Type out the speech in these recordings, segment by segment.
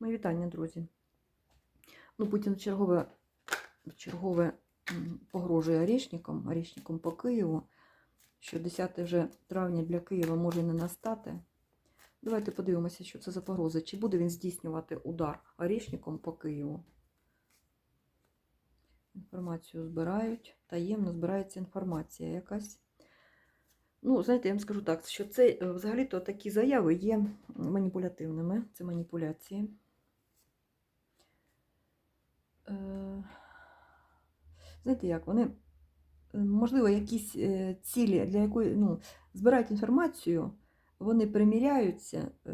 Мої вітання, друзі. Ну, Путін чергове, чергове погрожує орішникам, орішникам по Києву, що 10 вже травня для Києва може не настати. Давайте подивимося, що це за погроза. Чи буде він здійснювати удар орішником по Києву? Інформацію збирають, таємно збирається інформація якась. Ну, знаєте, я вам скажу так, що це е, взагалі-то такі заяви є маніпулятивними, це маніпуляції. Е, Знаєте як, вони, можливо, якісь е, цілі, для якої ну, збирають інформацію, вони приміряються, е,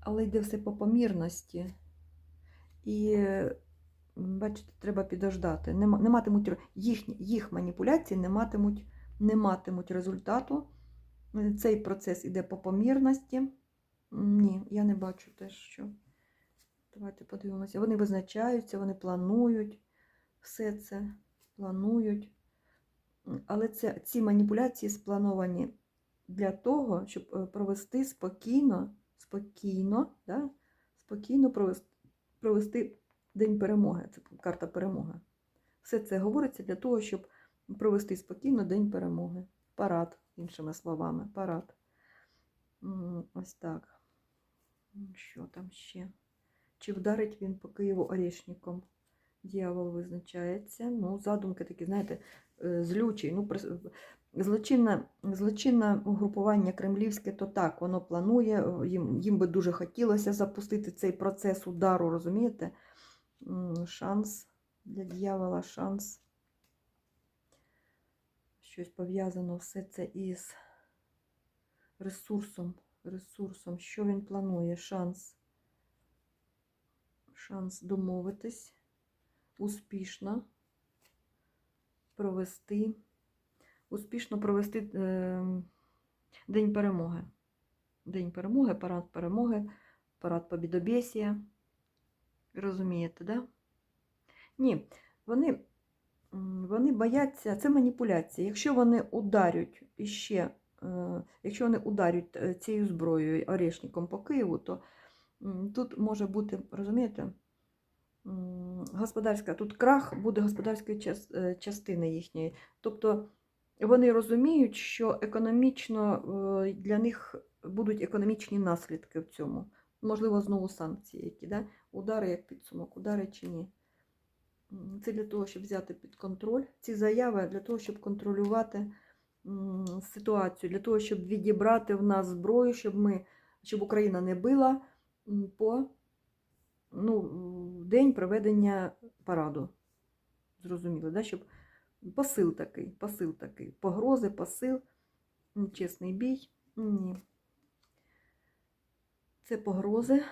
але йде все по помірності. І, бачите, треба підождати. Не, матимуть, їхні, їх маніпуляції не матимуть, не матимуть результату. Цей процес іде по помірності. Ні, я не бачу теж, що. Давайте подивимося. Вони визначаються, вони планують все це, планують. Але це, ці маніпуляції сплановані для того, щоб е, провести спокійно, спокійно, да? спокійно провести, провести День перемоги. Це карта перемоги. Все це говориться для того, щоб провести спокійно День перемоги. Парад, іншими словами, парад. Ось так. Що там ще? Чи вдарить він по Києву орішником? Дьявол визначається. Ну, задумки такі, знаєте, е, злючі. Ну, злочинне, злочинне угрупування кремлівське, то так, воно планує. Їм, їм би дуже хотілося запустити цей процес удару, розумієте? Шанс для дьявола, шанс. Щось пов'язано все це із ресурсом. Ресурсом. Що він планує? Шанс. Шанс домовитись успішно провести, успішно провести е, День перемоги. День перемоги, парад перемоги, парад побідобєсія. Розумієте, да? Ні, вони, вони бояться, це маніпуляція. Якщо вони ударять іще, е, якщо вони ударять е, цією зброєю орешником по Києву, то тут може бути, розумієте, господарська, тут крах буде господарської е, частини їхньої. Тобто вони розуміють, що економічно е, для них будуть економічні наслідки в цьому. Можливо, знову санкції, які, да? удари як підсумок, удари чи ні. Це для того, щоб взяти під контроль ці заяви, для того, щоб контролювати ситуацію, для того, щоб відібрати в нас зброю, щоб ми, щоб Україна не била по ну, день проведення параду. Зрозуміло, да? щоб посил такий, посил такий, погрози, посил, чесний бій. Ні. Це погрози,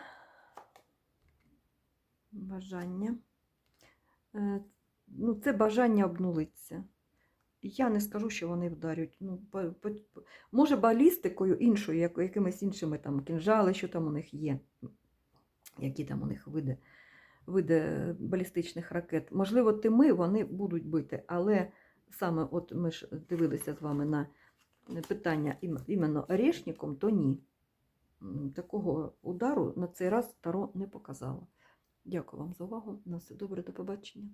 бажання. Е, Ну, це бажання обнулитися. Я не скажу, що вони вдарять. Ну, по, по, може, балістикою іншою, як, якимись іншими там кінжали, що там у них є, які там у них види, види балістичних ракет. Можливо, тими вони будуть бити, але саме от ми ж дивилися з вами на питання ім- іменно орешником, то ні. Такого удару на цей раз Таро не показало. Дякую вам за увагу. На все добре, до побачення.